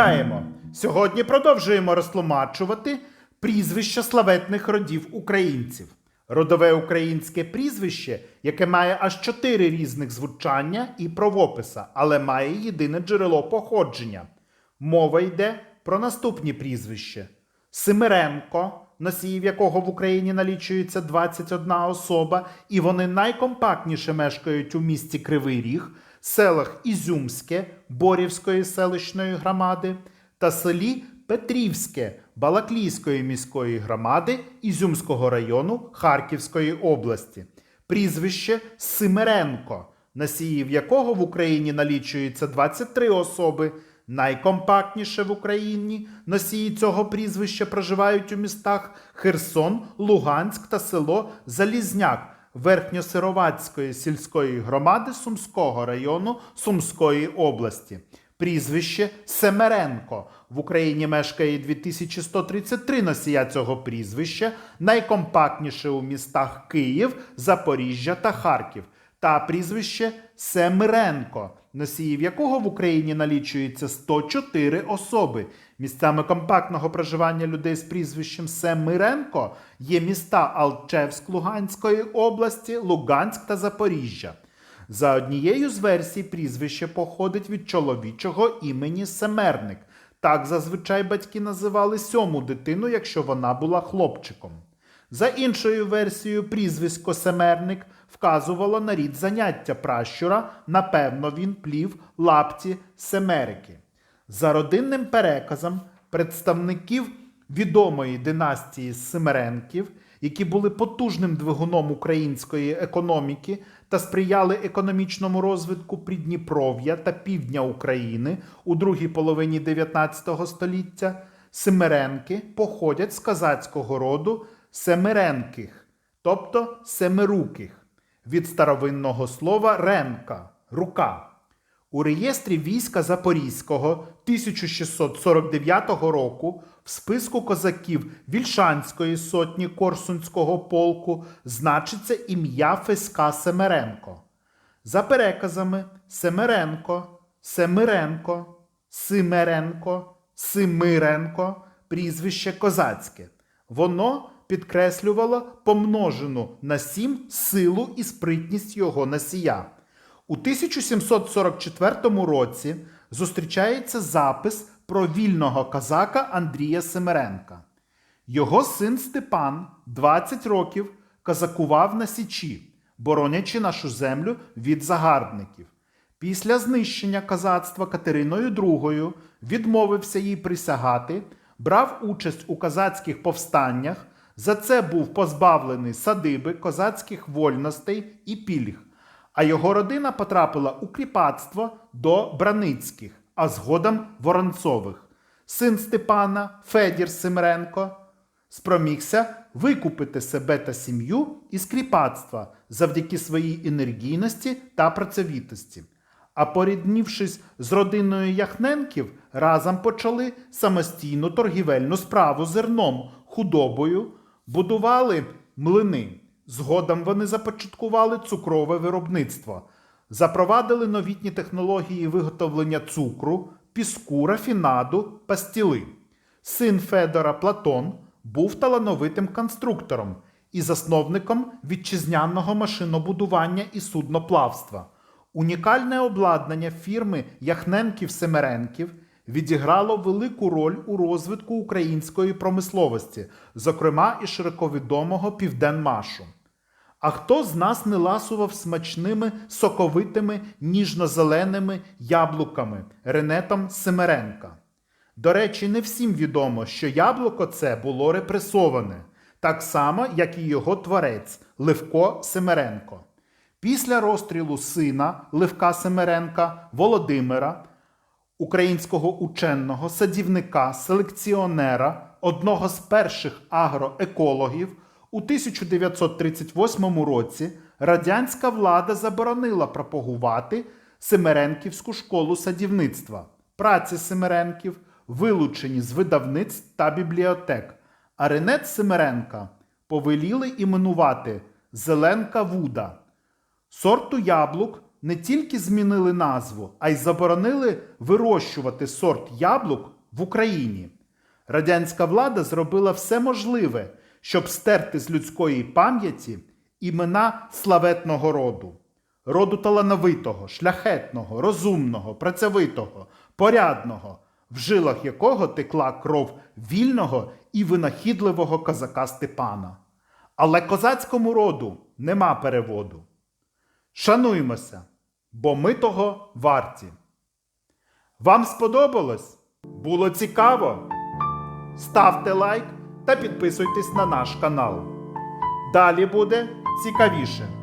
Вітаємо! Сьогодні продовжуємо розтлумачувати прізвища славетних родів українців. Родове українське прізвище, яке має аж чотири різних звучання і правописа, але має єдине джерело походження. Мова йде про наступні прізвища: Семиренко, носіїв якого в Україні налічується 21 особа, і вони найкомпактніше мешкають у місті Кривий Ріг, селах Ізюмське Борівської селищної громади та селі Петрівське Балаклійської міської громади Ізюмського району Харківської області. Прізвище Симиренко, носіїв якого в Україні налічується 23 особи. Найкомпактніше в Україні носії цього прізвища проживають у містах Херсон, Луганськ та село Залізняк Верхньосировацької сільської громади Сумського району Сумської області. Прізвище Семеренко. В Україні мешкає 2133 носія цього прізвища, найкомпактніше у містах Київ, Запоріжжя та Харків. Та прізвище Семиренко, носіїв якого в Україні налічується 104 особи. Місцями компактного проживання людей з прізвищем Семиренко є міста Алчевськ Луганської області, Луганськ та Запоріжжя. За однією з версій, прізвище походить від чоловічого імені Семерник. Так зазвичай батьки називали сьому дитину, якщо вона була хлопчиком. За іншою версією, прізвисько Семерник вказувало на рід заняття пращура, напевно, він плів лапті Семерики. За родинним переказом представників відомої династії Семеренків, які були потужним двигуном української економіки та сприяли економічному розвитку Придніпров'я та півдня України у другій половині 19 століття, Семеренки походять з казацького роду Семиренких, тобто семируких, від старовинного слова ренка рука. У реєстрі війська Запорізького 1649 року в списку козаків Вільшанської сотні Корсунського полку значиться ім'я Феска Семеренко. За переказами Семеренко, Семиренко, Симеренко, Симиренко прізвище козацьке. Воно підкреслювало помножену на сім силу і спритність його носія. У 1744 році зустрічається запис про вільного козака Андрія Семеренка. Його син Степан 20 років казакував на Січі, боронячи нашу землю від загарбників. Після знищення козацтва Катериною II відмовився їй присягати, брав участь у козацьких повстаннях. За це був позбавлений садиби, козацьких вольностей і пільг. А його родина потрапила у кріпацтво до Браницьких, а згодом Воронцових. Син Степана Федір Семренко спромігся викупити себе та сім'ю із кріпацтва завдяки своїй енергійності та працьовітості. А поріднівшись з родиною Яхненків, разом почали самостійну торгівельну справу зерном, худобою, будували млини. Згодом вони започаткували цукрове виробництво, запровадили новітні технології виготовлення цукру, піску, рафінаду, пастіли. Син Федора Платон був талановитим конструктором і засновником вітчизняного машинобудування і судноплавства. Унікальне обладнання фірми Яхненків-Семеренків відіграло велику роль у розвитку української промисловості, зокрема і широковідомого Південмашу. А хто з нас не ласував смачними соковитими ніжно-зеленими яблуками Ренетом Семеренка? До речі, не всім відомо, що яблуко це було репресоване, так само, як і його творець Левко Семеренко. Після розстрілу сина Левка Семеренка Володимира, українського ученого, садівника, селекціонера, одного з перших агроекологів, у 1938 році радянська влада заборонила пропагувати Семеренківську школу садівництва. Праці Семеренків вилучені з видавництв та бібліотек, а Ренет Семеренка повеліли іменувати Зеленка Вуда. Сорту яблук не тільки змінили назву, а й заборонили вирощувати сорт яблук в Україні. Радянська влада зробила все можливе, щоб стерти з людської пам'яті імена славетного роду, роду талановитого, шляхетного, розумного, працьовитого, порядного, в жилах якого текла кров вільного і винахідливого козака Степана. Але козацькому роду нема переводу. Шануймося, бо ми того варті. Вам сподобалось? Було цікаво? Ставте лайк та підписуйтесь на наш канал. Далі буде цікавіше.